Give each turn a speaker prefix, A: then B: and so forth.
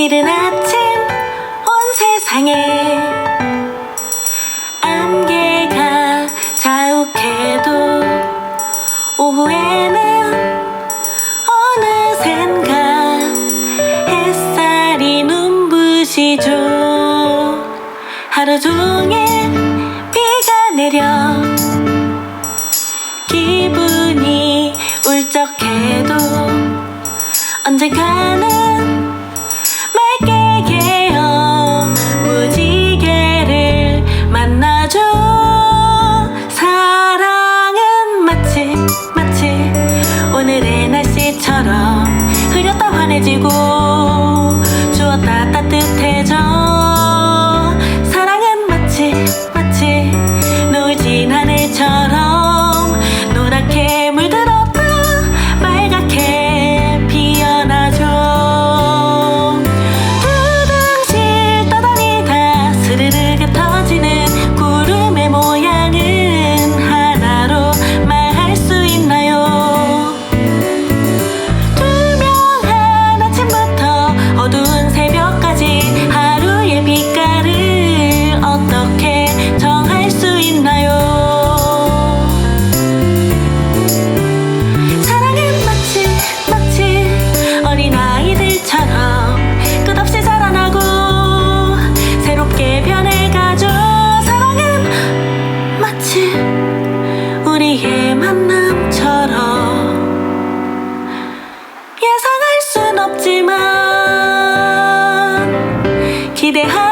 A: 이른 아침 온 세상에 안개가 자욱해도 오후에는 어느샌가 햇살이 눈부시죠. 하루 종일 비가 내려 기분이 울적해도 언젠가는 바람처럼 흐렸다 환해지고 주었다 따뜻해져. Để.